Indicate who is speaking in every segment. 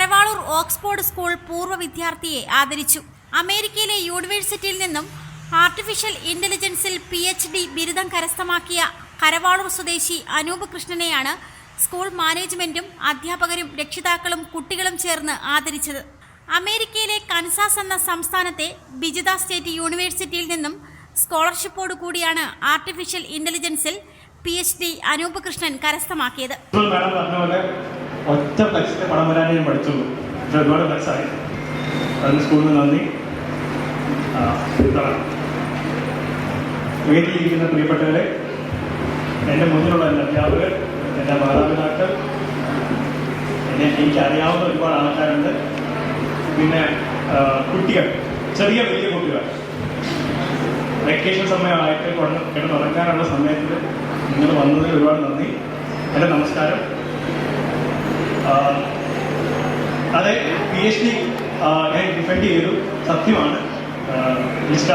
Speaker 1: Karavaloor Oxford school പൂർവ വിദ്യാർത്ഥിയെ ആദരിച്ചു. അമേരിക്കയിലെ യൂണിവേഴ്സിറ്റിയിൽ നിന്നും ആർട്ടിഫിഷ്യൽ ഇന്റലിജൻസിൽ പി എച്ച് ഡി ബിരുദം കരസ്ഥമാക്കിയ കരവാളൂർ സ്വദേശി അനൂപ് കൃഷ്ണനെയാണ് സ്കൂൾ മാനേജ്മെന്റും അധ്യാപകരും രക്ഷിതാക്കളും കുട്ടികളും ചേർന്ന് ആദരിച്ചത്. അമേരിക്കയിലെ കൻസാസ് എന്ന സംസ്ഥാനത്തെ ബിജിത സ്റ്റേറ്റ് യൂണിവേഴ്സിറ്റിയിൽ നിന്നും സ്കോളർഷിപ്പോട് കൂടിയാണ് artificial ഇന്റലിജൻസിൽ P H D Anoop Krishnan കരസ്ഥമാക്കിയത്.
Speaker 2: ഒറ്റ ഫ്ലക്സിന്റെ പണം വരാനേ ഞാൻ പഠിച്ചുള്ളൂ. പക്ഷെ ഒരുപാട് ആയി. അതിന് സ്കൂളിൽ നന്ദി. വീട്ടിലിരിക്കുന്ന പ്രിയപ്പെട്ടവരെ എന്റെ മുന്നിലുള്ള എന്റെ അധ്യാപകർ എന്റെ മാതാപിതാക്കൾ എന്നെ എനിക്ക് അറിയാവുന്ന ഒരുപാട് ആൾക്കാരുണ്ട്. പിന്നെ കുട്ടികൾ ചെറിയ വലിയ കുട്ടികൾ. വെക്കേഷൻ സമയമായിട്ട് കിടന്നുറങ്ങാനുള്ള സമയത്തിൽ നിങ്ങൾ വന്നതിൽ ഒരുപാട് നന്ദി. എന്റെ നമസ്കാരം. അതെ പി എച്ച് ഡി ഞാൻ ഡിഫെൻഡ് ചെയ്തു സത്യമാണ്.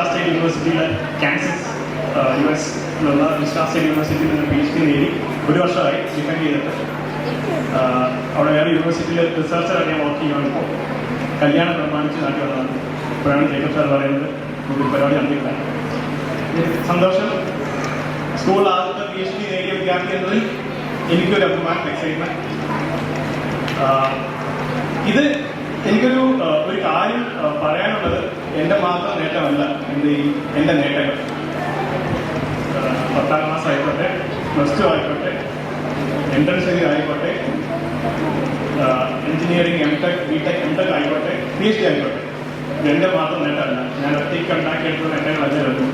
Speaker 2: സ്റ്റേറ്റ് യൂണിവേഴ്സിറ്റിയിലെ കാൻസസ് യു എസ് സ്റ്റേറ്റ് യൂണിവേഴ്സിറ്റിയിൽ നിന്ന് പി എച്ച് ഡി നേടി. ഒരു വർഷമായി ഡിഫെൻഡ് ചെയ്തിട്ട്. അവിടെ വേറെ യൂണിവേഴ്സിറ്റിയിൽ റിസർച്ചറായി ഞാൻ വർക്ക് ചെയ്യുകയാണ് ഇപ്പോൾ കല്യാണം പ്രമാണിച്ച് നാട്ടിൽ വന്നതാണ്. ഇപ്പോഴാണ് ജേക്കബ് സാർ പറയുന്നത്. നമുക്ക് പരിപാടി നടത്തിയിട്ടാണ് സന്തോഷം. സ്കൂൾ ആദ്യത്തെ പി എച്ച് ഡി നേടിയ വിദ്യാർത്ഥി എന്നതിൽ എനിക്കൊരു അഭിമാനം എക്സൈറ്റ്മെന്റ് ഇത് എനിക്കൊരു ഒരു കാര്യം പറയാനുള്ളത് എന്റെ മാത്രം നേട്ടമല്ല എന്റെ ഈ എന്റെ നേട്ടങ്ങൾ. പത്താം ക്ലാസ് ആയിക്കോട്ടെ പ്ലസ് ടു ആയിക്കോട്ടെ എൻട്രൻസ് എഴുതി ആയിക്കോട്ടെ engineering M tech B tech M tech ആയിക്കോട്ടെ പി എച്ച് ഡി ആയിക്കോട്ടെ എന്റെ മാത്രം നേട്ടമല്ല. ഞാൻ ഒറ്റയ്ക്ക് ഉണ്ടാക്കിയെടുത്ത നേട്ടങ്ങളല്ല വരുന്നു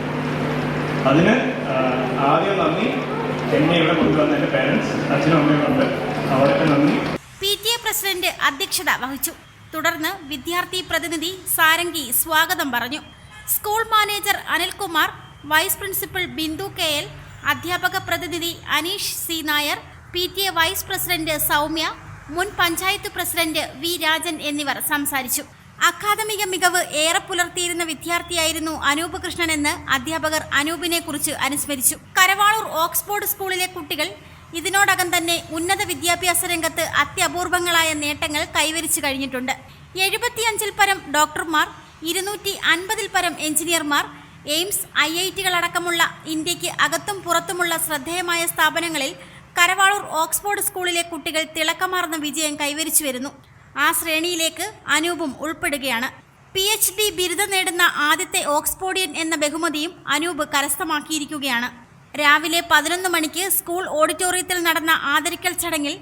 Speaker 2: അതിന് ആദ്യം നന്ദി. എന്നെ ഇവിടെ കൊണ്ടുവന്ന എന്റെ പേരൻസ് അച്ഛനും അമ്മയും ഉണ്ട്. അവരൊക്കെ നന്ദി.
Speaker 1: പ്രസിഡന്റ് അധ്യക്ഷത വഹിച്ചു. തുടർന്ന് വിദ്യാർത്ഥി പ്രതിനിധി സാരംഗി സ്വാഗതം പറഞ്ഞു. School manager Anilkumar vice principal Bindu K L അധ്യാപക പ്രതിനിധി Aneesh C Nair P T A vice president Soumya മുൻ പഞ്ചായത്ത് പ്രസിഡന്റ് വി രാജൻ എന്നിവർ സംസാരിച്ചു. അക്കാദമിക മികവ് ഏറെ പുലർത്തിയിരുന്ന വിദ്യാർത്ഥിയായിരുന്നു അനൂപ് കൃഷ്ണൻ എന്ന് അധ്യാപകർ അനൂപിനെ കുറിച്ച് അനുസ്മരിച്ചു. കരവാളൂർ ഓക്സ്ഫോർഡ് സ്കൂളിലെ കുട്ടികൾ ഇതിനോടകം തന്നെ ഉന്നത വിദ്യാഭ്യാസ രംഗത്ത് അത്യപൂർവങ്ങളായ നേട്ടങ്ങൾ കൈവരിച്ചു കഴിഞ്ഞിട്ടുണ്ട്. എഴുപത്തിയഞ്ചിൽ പരം ഡോക്ടർമാർ ഇരുന്നൂറ്റി അൻപതിൽ പരം എഞ്ചിനീയർമാർ എയിംസ് ഐ ഐ ടികളടക്കമുള്ള ഇന്ത്യയ്ക്ക് അകത്തും പുറത്തുമുള്ള ശ്രദ്ധേയമായ സ്ഥാപനങ്ങളിൽ കരവാളൂർ ഓക്സ്ഫോർഡ് സ്കൂളിലെ കുട്ടികൾ തിളക്കമാർന്ന വിജയം കൈവരിച്ചു വരുന്നു. ആ ശ്രേണിയിലേക്ക് അനൂപും ഉൾപ്പെടുകയാണ്. പി എച്ച് ഡി ബിരുദം നേടുന്ന ആദ്യത്തെ ഓക്സ്ഫോർഡിയൻ എന്ന ബഹുമതിയും അനൂപ് കരസ്ഥമാക്കിയിരിക്കുകയാണ്. രാവിലെ പതിനൊന്ന് മണിക്ക് സ്കൂൾ ഓഡിറ്റോറിയത്തിൽ നടന്ന ആദരിക്കൽ ചടങ്ങിൽ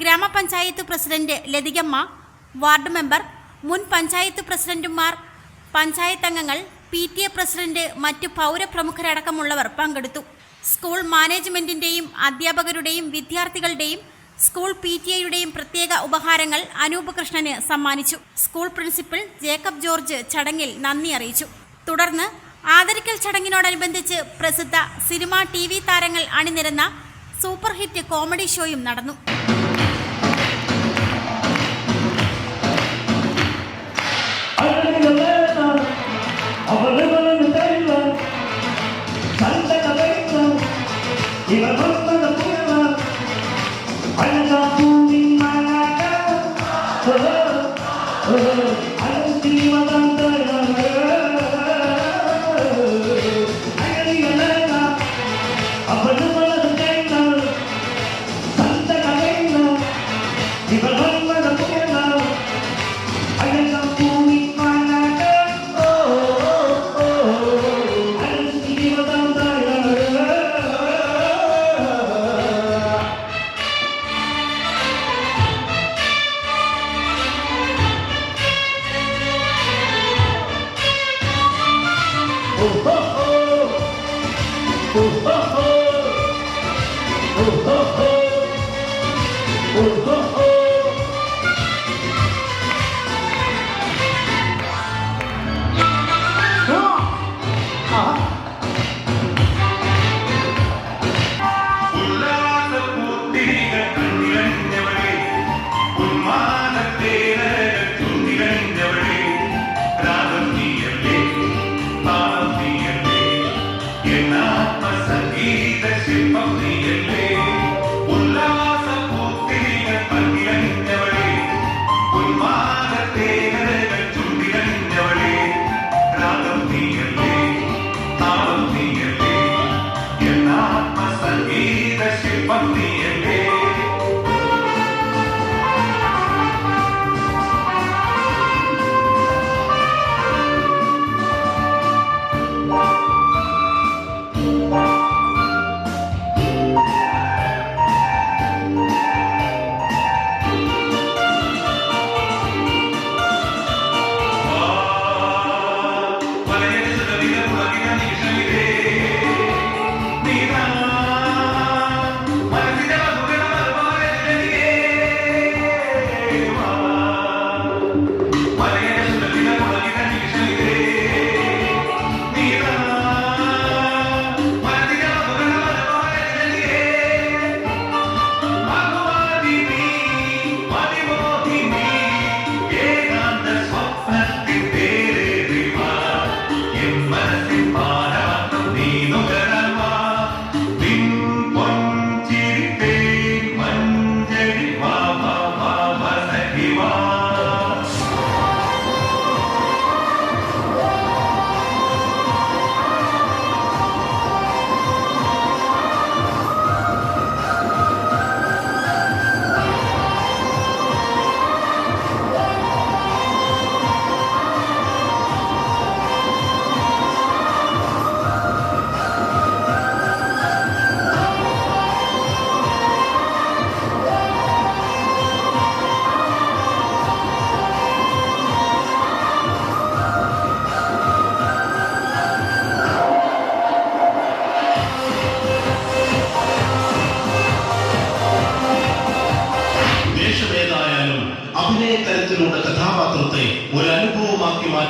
Speaker 1: ഗ്രാമപഞ്ചായത്ത് പ്രസിഡന്റ് ലതികമ്മ വാർഡ് മെമ്പർ മുൻ പഞ്ചായത്ത് പ്രസിഡന്റുമാർ പഞ്ചായത്ത് അംഗങ്ങൾ പി ടി എ പ്രസിഡന്റ് മറ്റു പൗരപ്രമുഖരടക്കമുള്ളവർ പങ്കെടുത്തു. സ്കൂൾ മാനേജ്മെന്റിന്റെയും അധ്യാപകരുടെയും വിദ്യാർത്ഥികളുടെയും സ്കൂൾ പി ടി എയുടെയും പ്രത്യേക ഉപഹാരങ്ങൾ അനൂപ് കൃഷ്ണന് സമ്മാനിച്ചു. സ്കൂൾ പ്രിൻസിപ്പൽ ജേക്കബ് ജോർജ് ചടങ്ങിൽ നന്ദി അറിയിച്ചു. തുടർന്ന് ആദരിക്കൽ ചടങ്ങിനോടനുബന്ധിച്ച് പ്രസിദ്ധ സിനിമ ടി വി താരങ്ങൾ അണിനിരന്ന സൂപ്പർ ഹിറ്റ് കോമഡി ഷോയും നടന്നു.
Speaker 3: Oh, oh, oh. oh, oh, oh.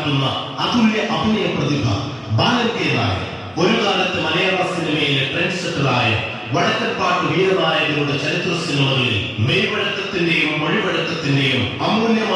Speaker 3: മാറ്റുന്ന അതുല്യ അഭിനയ പ്രതിഭ ബാലന്റേതായ ഒരു കാലത്ത് മലയാള സിനിമയിലെ ട്രെൻഡ് സെറ്ററായ വടക്കൻപാട്ട് വീരനായകരുടെ ചരിത്ര സിനിമകളിൽ മെയ്വഴക്കത്തിന്റെയും മൊഴിവഴക്കത്തിന്റെയും അമൂല്യമായ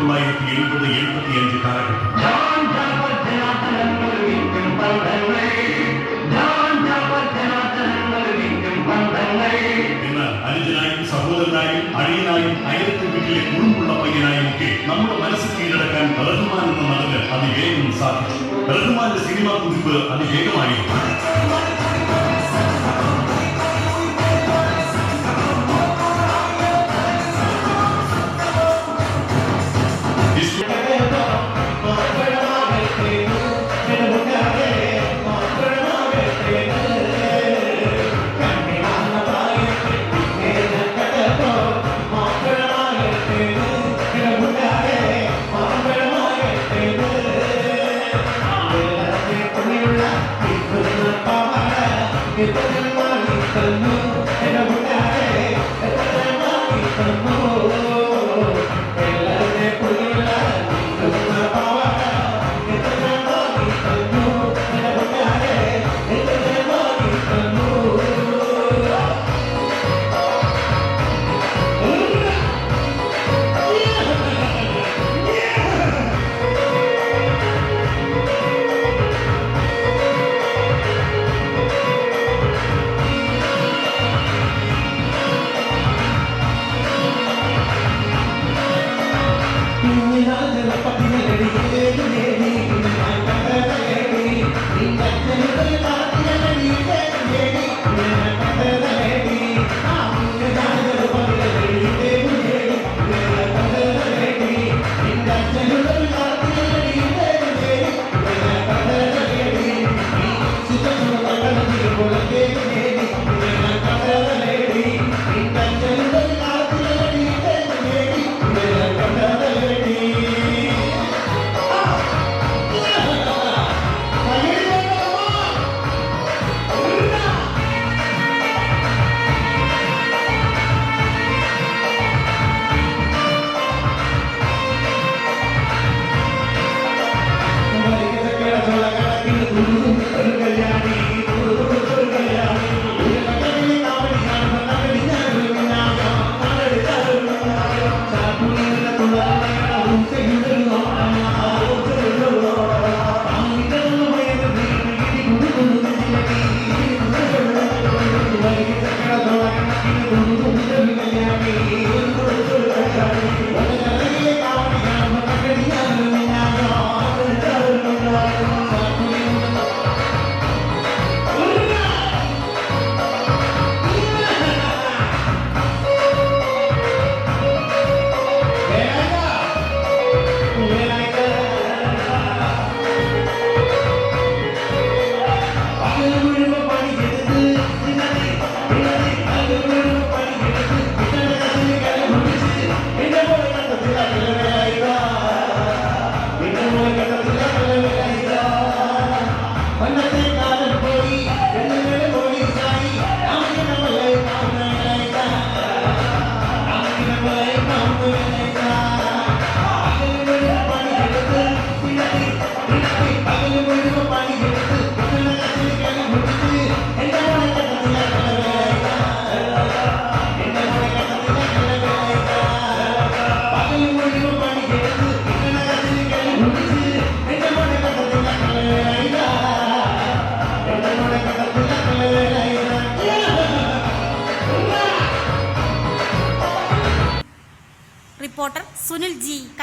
Speaker 4: എൺപത് എൺപത്തി അഞ്ച് കാലഘട്ടം. എന്നാൽ അനുജനായും സഹോദരനായും അഴിയനായും അയലത്തെ വീട്ടിലെ കുടുംബുള്ള പയ്യനായും ഒക്കെ നമ്മുടെ മനസ്സ് കീഴടക്കാൻ റഹ്മാൻ എന്ന നടന് അതിവേഗം സാധിച്ചു. റഹ്മാന്റെ സിനിമാ കുതിപ്പ് അതിവേഗമായിരുന്നു.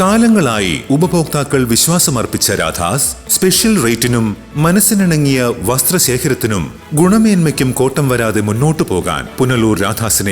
Speaker 5: കാലങ്ങളായി ഉപഭോക്താക്കൾ വിശ്വാസമർപ്പിച്ച രാധാസ് സ്പെഷ്യൽ റേറ്റിനും മനസ്സിനിണങ്ങിയ വസ്ത്രശേഖരത്തിനും ഗുണമേന്മയ്ക്കും കോട്ടം വരാതെ മുന്നോട്ടു പോകാൻ പുനലൂർ രാധാസിനെ